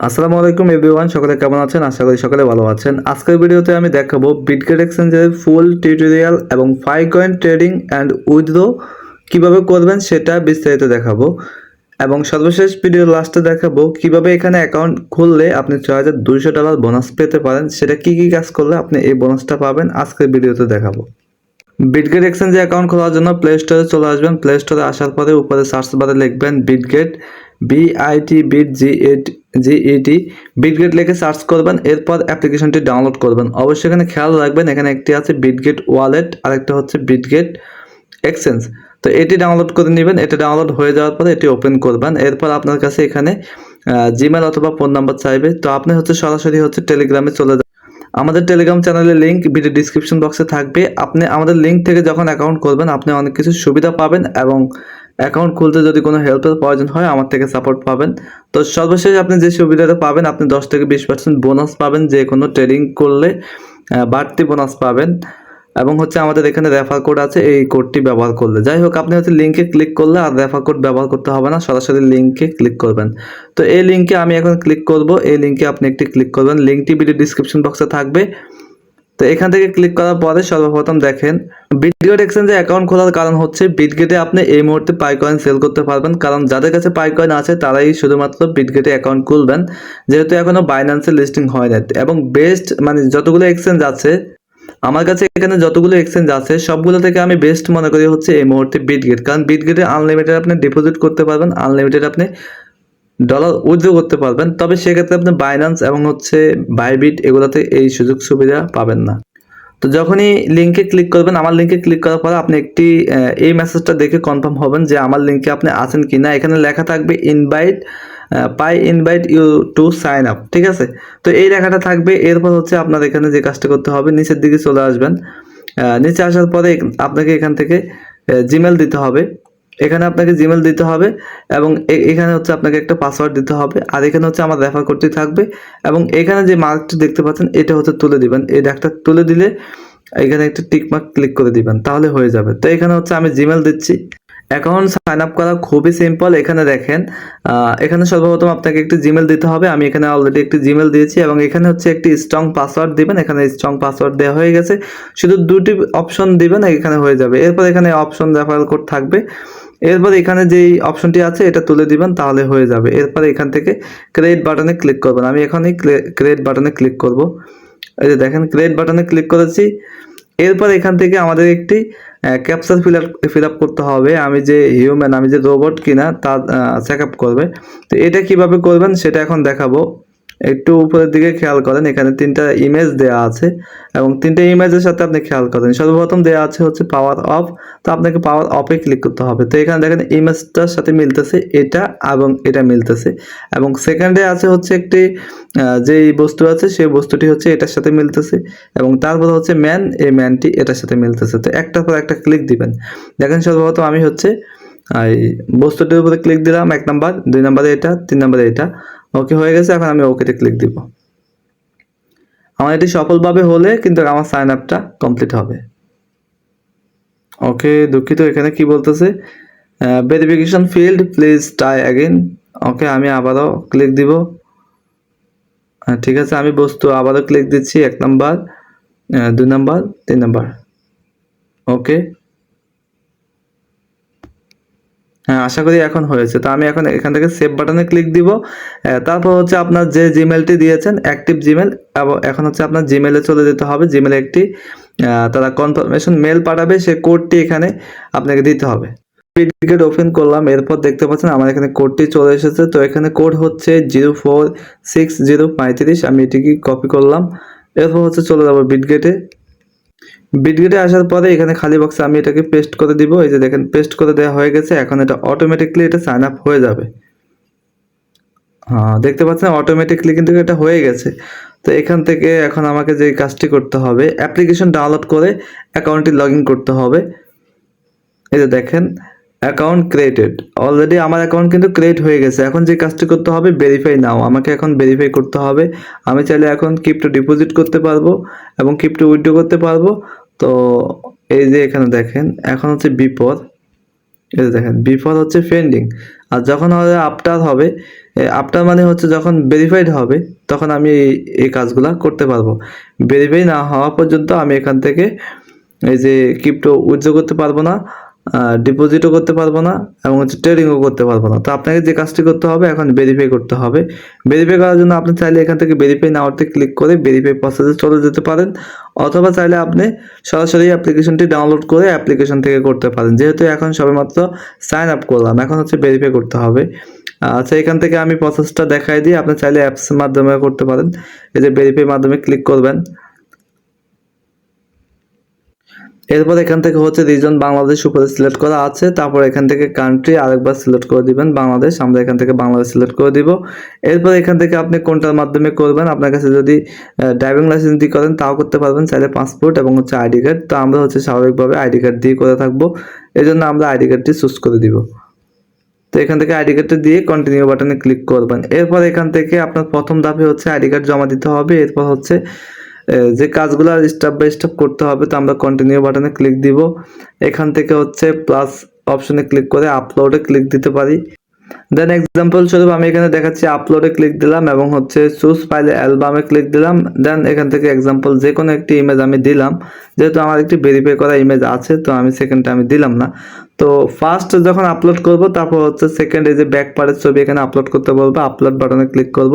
আসসালামু আলাইকুম এভরিওয়ান, সকলে কেমন আছেন? আশা করি সকলে ভালো আছেন। আজকের ভিডিওতে আমি দেখাবো বিটগেট এক্সচেঞ্জের ফুল টিউটোরিয়াল এবং five coin trading and withdraw কীভাবে করবেন সেটা বিস্তারিত দেখাবো। এবং সর্বশেষ ভিডিও লাস্টে দেখাবো কীভাবে এখানে অ্যাকাউন্ট খুললে আপনি ছয় হাজার দুইশো ডলার বোনাস পেতে পারেন, সেটা কি কি কাজ করলে আপনি এই বোনাসটা পাবেন আজকের ভিডিওতে দেখাবো। বিটগেট এক্সচেঞ্জে অ্যাকাউন্ট খোলার জন্য প্লে স্টোরে চলে আসবেন। প্লে স্টোরে আসার পরে উপরে সার্চ বারে লিখবেন Bitget B I T bit G eight G E T Bitget লিখে সার্চ করবেন, এরপর অ্যাপ্লিকেশনটি ডাউনলোড করবেন। অবশ্যই এখানে খেয়াল রাখবেন, এখানে একটি আছে বিটগেট ওয়ালেট আরেকটা হচ্ছে বিটগেট এক্সচেঞ্জ তো এটি ডাউনলোড করে নেবেন, এটা ডাউনলোড হয়ে যাওয়ার পরে এটি ওপেন করবেন। এরপর আপনার কাছে এখানে জিমেল অথবা ফোন নাম্বার চাইবে। তো আপনি হচ্ছে সরাসরি হচ্ছে টেলিগ্রামে চলে যাবেন আমাদের টেলিগ্রাম চ্যানেলের লিঙ্ক ভিডিও ডিসক্রিপশন বক্সে থাকবে। আপনি আমাদের লিঙ্ক থেকে যখন অ্যাকাউন্ট করবেন, আপনি অনেক কিছু সুবিধা পাবেন এবং অ্যাকাউন্ট খুলতে যদি কোনো হেল্পের প্রয়োজন হয়, আমার থেকে সাপোর্ট পাবেন। তো সর্বশেষ আপনি যে সুবিধাটা পাবেন, আপনি দশ থেকে বিশ পার্সেন্ট বোনাস পাবেন যে কোনো ট্রেডিং করলে বাড়তি বোনাস পাবেন। এবং হচ্ছে আমাদের এখানে রেফার কোড আছে, এই কোডটি ব্যবহার করলে। যাই হোক, আপনি হচ্ছে লিঙ্কে ক্লিক করলে আর রেফার কোড ব্যবহার করতে হবে না, সরাসরি লিঙ্কে ক্লিক করবেন। তো এই লিঙ্কে আমি এখন ক্লিক করব, এই লিঙ্কে আপনি একটি ক্লিক করবেন। লিঙ্কটি ভিডিও ডিসক্রিপশন বক্সে থাকবে। তো এখান থেকে ক্লিক করার পরে সর্বপ্রথম দেখেন বিটগেট এক্সচেঞ্জে অ্যাকাউন্ট খোলার কারণ হচ্ছে বিটগেটে আপনি এই মুহূর্তে পাইকয়েন সেল করতে পারবেন। কারণ যাদের কাছে পাইকয়েন আছে, তারাই শুধুমাত্র বিটগেটে অ্যাকাউন্ট খুলবেন। যেহেতু এখনও বাইন্যান্সে লিস্টিং হয় না এবং বেস্ট মানে যতগুলো এক্সচেঞ্জ আছে, আমার কাছে এখানে যতগুলো এক্সচেঞ্জ আছে, সবগুলো থেকে আমি বেস্ট মনে করি হচ্ছে এই মুহূর্তে বিটগেট কারণ বিটগেটে আনলিমিটেড আপনি ডিপোজিট করতে পারবেন। আনলিমিটেড আপনি ডলার উইথড্র করতে পারবেন, তবে সেক্ষেত্রে আপনি বাইন্যান্স এবং হচ্ছে বাইবিট এগুলোতে এই সুযোগ সুবিধা পাবেন না। তো যখনই লিঙ্কে ক্লিক করবেন, আমার লিঙ্কে ক্লিক করার পরে আপনি একটি এই মেসেজটা দেখে কনফার্ম হবেন যে আমার লিঙ্কে আপনি আছেন কি না। এখানে লেখা থাকবে invite pi invite you to sign up ঠিক আছে? তো এই লেখাটা থাকবে, এরপর হচ্ছে আপনার এখানে যে কাজটা করতে হবে, নিচের দিকে চলে আসবেন। নিচে আসার পরে আপনাকে এখান থেকে জিমেল দিতে হবে। এখানে আপনাকে জিমেল দিতে হবে এবং এখানে হচ্ছে আপনাকে একটা পাসওয়ার্ড দিতে হবে। আর এখানে হচ্ছে আমার রেফার করতে থাকবে এবং এখানে যে মার্কটি দেখতে পাচ্ছেন, এটা হচ্ছে তুলে দিবেন। এই ডাকটা তুলে দিলে এখানে একটা টিকমার্ক ক্লিক করে দিবেন, তাহলে হয়ে যাবে। তো এখানে হচ্ছে আমি জিমেল দিচ্ছি। অ্যাকাউন্ট সাইন আপ করা খুবই সিম্পল এখানে দেখেন এখানে সর্বপ্রথম আপনাকে একটি জিমেল দিতে হবে। আমি এখানে অলরেডি একটি জিমেল দিয়েছি এবং এখানে হচ্ছে একটি স্ট্রং পাসওয়ার্ড দিবেন। এখানে স্ট্রং পাসওয়ার্ড দেওয়া হয়ে গেছে। শুধু দুটি অপশন দিবেন, এখানে হয়ে যাবে। এরপর এখানে অপশন রেফারেল কোড থাকবে। এরপর এখানে যেই অপশনটি আছে, এটা তুলে দিবেন, তাহলে হয়ে যাবে। এরপর এখান থেকে ক্রেডিট বাটনে ক্লিক করবেন। আমি এখনই ক্রেডিট বাটনে ক্লিক করব। এই যে দেখেন ক্রেডিট বাটনে ক্লিক করেছি। এরপর এখান থেকে আমাদের একটি captcha fill up fill up করতে হবে। আমি যে হিউম্যান আমি যে রোবট কিনা তা চেক আপ করবে। তো এটা কীভাবে করবেন, সেটা এখন দেখাবো। একটু উপরের দিকে খেয়াল করেন, এখানে তিনটা ইমেজ দেওয়া আছে এবং তিনটা ইমেজের সাথে আপনি খেয়াল করেন। সর্বপ্রথম দেওয়া আছে হচ্ছে পাওয়ার অফ তো আপনাকে পাওয়ার অফে ক্লিক করতে হবে। তো এখানে দেখেন ইমেজটার সাথে মিলতেছে এটা এবং এটা মিলতেছে। এবং সেকেন্ডে আছে হচ্ছে একটি যেই বস্তু আছে সেই বস্তুটি হচ্ছে এটার সাথে মিলতেছে এবং তারপর হচ্ছে ম্যান এই ম্যানটি এটার সাথে মিলতেছে। তো একটার পর একটা ক্লিক দিবেন। দেখেন সর্বপ্রথম আমি হচ্ছে এই বস্তুটির উপরে ক্লিক দিলাম, এক নাম্বার দুই নাম্বারে এটা, তিন নাম্বারে এটা। ওকে হয়ে গেছে, এখন আমি ওকেতে ক্লিক দিব। আমার এটি সফলভাবে হলে কিন্তু আমার সাইন আপটা কমপ্লিট হবে। ওকে, দুঃখিত, এখানে কি বলতেছে? Verification field please try again okay, আমি আবারও ক্লিক দিব। ঠিক আছে, আমি বস্তু আবারও ক্লিক দিচ্ছি, এক নাম্বার দুই নাম্বার তিন নাম্বার ওকে হ্যাঁ আশা করি এখন হয়েছে। তো আমি এখন এখান থেকে সেভ বাটনে ক্লিক দিব। তারপর হচ্ছে আপনার যে জিমেলটি দিয়েছেন অ্যাক্টিভ জিমেল এবং এখন হচ্ছে আপনার জিমেলে চলে যেতে হবে। জিমেলে একটি তারা কনফার্মেশন মেল পাঠাবে, সে কোডটি এখানে আপনাকে দিতে হবে। টিকিট ওপেন করলাম, এরপর দেখতে পাচ্ছেন আমার এখানে কোডটি চলে এসেছে। তো এখানে কোড হচ্ছে জিরো ফোর সিক্স জিরো পঁয়ত্রিশ আমি এটিকে কপি করলাম। এরপর হচ্ছে চলে যাব বিটগেটে বিটগেটে আসার পরে এখানে খালি বক্সে আমি এটাকে পেস্ট করে দিব। এই যে দেখেন পেস্ট করে দেওয়া হয়ে গেছে। এখন এটা অটোমেটিকলি এটা সাইন আপ হয়ে যাবে। হ্যাঁ দেখতে পাচ্ছেন? অটোমেটিকলি কিন্তু এটা হয়ে গেছে। তো এখান থেকে এখন আমাকে যে কাজটি করতে হবে অ্যাপ্লিকেশন ডাউনলোড করে অ্যাকাউন্টটি লগ করতে হবে। এই যে দেখেন অ্যাকাউন্ট ক্রিয়েটেড অলরেডি আমার অ্যাকাউন্ট কিন্তু ক্রিয়েট হয়ে গেছে। এখন যে কাজটি করতে হবে ভেরিফাই নাও। আমাকে এখন ভেরিফাই করতে হবে। আমি চাইলে এখন ক্রিপ্টো ডিপোজিট করতে পারব এবং ক্রিপ্টো উইথড্র করতে পারব। তো এই যে এখানে দেখেন, এখন হচ্ছে বিপদ। এই যে দেখেন, বিপদ হচ্ছে পেন্ডিং আর যখন হবে আপটার হবে আফটার মানে হচ্ছে যখন ভেরিফাইড হবে, তখন আমি এই- এই কাজগুলো করতে পারব। ভেরিফাই না হওয়া পর্যন্ত আমি এখান থেকে এই যে ক্রিপ্টো উইথড্র করতে পারব না। ডিপোজিটও করতে পারব না এবং হচ্ছে ট্রেডিংও করতে পারব না। তো আপনাকে যে কাজটি করতে হবে, এখন ভেরিফাই করতে হবে। ভেরিফাই করার জন্য আপনি চাইলে এখান থেকে ভেরিফাই নাওয়াতে ক্লিক করে ভেরিফাই প্রসেসে চলে যেতে পারেন, অথবা চাইলে আপনি সরাসরি অ্যাপ্লিকেশনটি ডাউনলোড করে অ্যাপ্লিকেশন থেকে করতে পারেন। যেহেতু এখন সবেমাত্র সাইন আপ করলাম, এখন হচ্ছে ভেরিফাই করতে হবে। আচ্ছা এখান থেকে আমি প্রসেসটা দেখাই দিই। আপনি চাইলে অ্যাপসের মাধ্যমে করতে পারেন। এই যে ভেরিফাই মাধ্যমে ক্লিক করবেন। এরপর এখান থেকে হচ্ছে রিজন বাংলাদেশ উপরে সিলেক্ট করা আছে। তারপর এখান থেকে কান্ট্রি আরেকবার সিলেক্ট করে দিবেন বাংলাদেশ। আমরা এখান থেকে বাংলাদেশ সিলেক্ট করে দিব। এরপর এখান থেকে আপনি কোনটার মাধ্যমে করবেন? আপনার কাছে যদি ড্রাইভিং লাইসেন্স দিয়ে করেন, তাও করতে পারবেন। চাইলে পাসপোর্ট এবং হচ্ছে আইডি কার্ড তো আমরা হচ্ছে স্বাভাবিকভাবে আইডি কার্ড দিয়ে করে থাকব। এই জন্য আমরা আইডি কার্ডটি চুজ করে দিব। তো এখান থেকে আইডি কার্ডটা দিয়ে কন্টিনিউ বাটনে ক্লিক করবেন। এরপর এখান থেকে আপনার প্রথম ধাপে হচ্ছে আইডি কার্ড জমা দিতে হবে। এরপর হচ্ছে যে কাজগুলো স্টেপ বাই স্টেপ করতে হবে, তো আমরা কন্টিনিউ বাটনে ক্লিক দিব। এখান থেকে হচ্ছে প্লাস অপশনে ক্লিক করে আপলোডে ক্লিক দিতে পারি। দেন এক্সাম্পল স্বরূপ আমি এখানে দেখাচ্ছি আপলোডে ক্লিক দিলাম এবং হচ্ছে চুজ ফাইলে অ্যালবামে ক্লিক দিলাম। দেন এখান থেকে এক্সাম্পল যে কোনো একটি ইমেজ আমি দিলাম। যেহেতু আমার একটি ভেরিফাই করা ইমেজ আছে, তো আমি সেকেন্ডটা আমি দিলাম না। তো ফার্স্ট যখন আপলোড করব, তারপর হচ্ছে সেকেন্ড এই যে ব্যাক পার্টের ছবি এখানে আপলোড করতে বলব আপলোড বাটনে ক্লিক করব।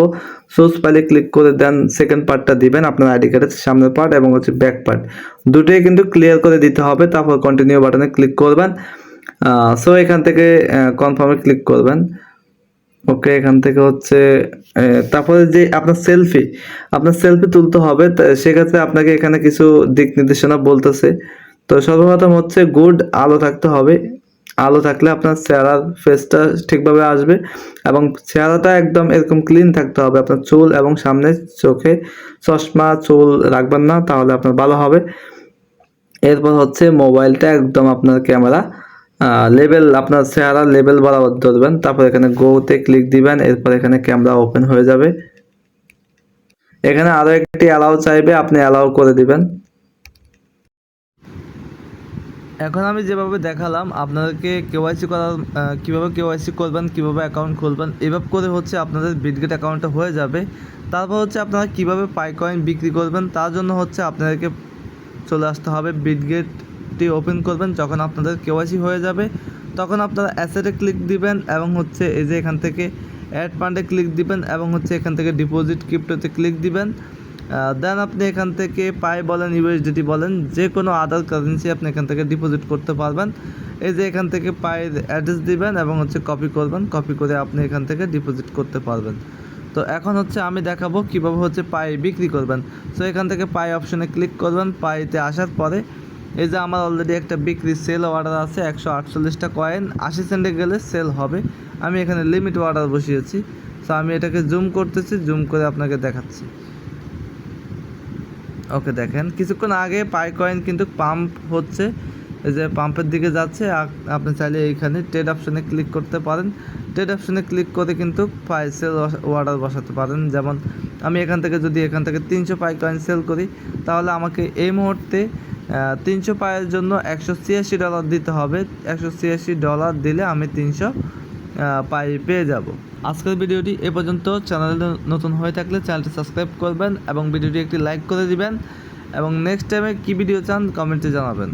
সোর্স ফাইলে ক্লিক করে দেন সেকেন্ড পার্টটা দিবেন আপনার আইডি কার্ডের সামনের পার্ট এবং হচ্ছে ব্যাক পার্ট দুটোই কিন্তু ক্লিয়ার করে দিতে হবে, তারপর কন্টিনিউ বাটনে ক্লিক করবেন। সো এখান থেকে কনফার্মে ক্লিক করবেন। ওকে এখান থেকে হচ্ছে তারপরে যে আপনার সেলফি আপনার সেলফি তুলতে হবে সেক্ষেত্রে আপনাকে এখানে কিছু দিক নির্দেশনা বলতেছে। তো সর্বপ্রথম হচ্ছে গুড আলো থাকতে হবে। আলো থাকলে আপনার চেহারার ফেসটা ঠিকভাবে আসবে এবং চেহারাটা একদম এরকম ক্লিন থাকতে হবে। আপনার চুল এবং সামনে চোখে চশমা, চুল রাখবেন না, তাহলে আপনার ভালো হবে। এরপর হচ্ছে মোবাইলটা একদম আপনার ক্যামেরা লেভেল আপনার চেহারা লেভেল বরাবর ধরবেন। তারপর এখানে গোতে ক্লিক দিবেন, এরপর এখানে ক্যামেরা ওপেন হয়ে যাবে। এখানে আরও একটি অ্যালাউ চাইবে, আপনি অ্যালাউ করে দিবেন। এখন আমি যেভাবে দেখালাম, আপনাদেরকে কেওয়াইসি করার কীভাবে কেওয়াইসি করবেন, কীভাবে অ্যাকাউন্ট খুলবেন, এভাবে করে হচ্ছে আপনাদের বিটগেট অ্যাকাউন্টটা হয়ে যাবে। তারপর হচ্ছে আপনারা কীভাবে পাই কয়েন বিক্রি করবেন, তার জন্য হচ্ছে আপনাদেরকে চলে আসতে হবে। বিটগেটটি ওপেন করবেন, যখন আপনাদের কেওয়াইসি হয়ে যাবে, তখন আপনারা অ্যাসেটে ক্লিক দিবেন এবং হচ্ছে এই যে এখান থেকে অ্যাড ফান্ডে ক্লিক দিবেন এবং হচ্ছে এখান থেকে ডিপোজিট ক্রিপ্টোতে ক্লিক দিবেন। দেন আপনি এখান থেকে পাই বলেন ইউএসডিটি বলেন যে কোনো আদার কারেন্সি আপনি এখান থেকে ডিপোজিট করতে পারবেন। এই যে এখান থেকে পায়ের অ্যাড্রেস দিবেন এবং হচ্ছে কপি করবেন কপি করে আপনি এখান থেকে ডিপোজিট করতে পারবেন। তো এখন হচ্ছে আমি দেখাবো কীভাবে হচ্ছে পাই বিক্রি করবেন। সো এখান থেকে পাই অপশনে ক্লিক করবেন, পাইতে আসার পরে, এই যে আমার অলরেডি একটা বিক্রি সেল অর্ডার আছে, একশো আটচল্লিশটা কয়েন আশি সেন্টে গেলে সেল হবে। আমি এখানে লিমিট অর্ডার বসিয়েছি। সো আমি এটাকে জুম করতেছি জুম করে আপনাকে দেখাচ্ছি। ওকে দেখেন। কিছুক্ষণ আগে পাই কয়েন কিন্তু পাম্প হচ্ছে, এই যে পাম্পের দিকে যাচ্ছে আপনি চাইলে এইখানে ট্রেড অপশানে ক্লিক করতে পারেন। ট্রেড অপশানে ক্লিক করে কিন্তু পাই সেল অর্ডার বসাতে পারেন। যেমন আমি এখান থেকে যদি এখান থেকে তিনশো পাই কয়েন সেল করি, তাহলে আমাকে এই মুহূর্তে তিনশো পায়ের জন্য একশো ছিয়াশি ডলার দিতে হবে। একশো ছিয়াশি ডলার দিলে আমি তিনশো পাই, পেয়ে যাব। আজকের ভিডিওটি এ পর্যন্ত। চ্যানেলে নতুন হয়ে থাকলে চ্যানেলটি সাবস্ক্রাইব করবেন এবং ভিডিওটি একটি লাইক করে দিবেন। এবং নেক্সট টাইমে কী ভিডিও চান কমেন্টে জানাবেন।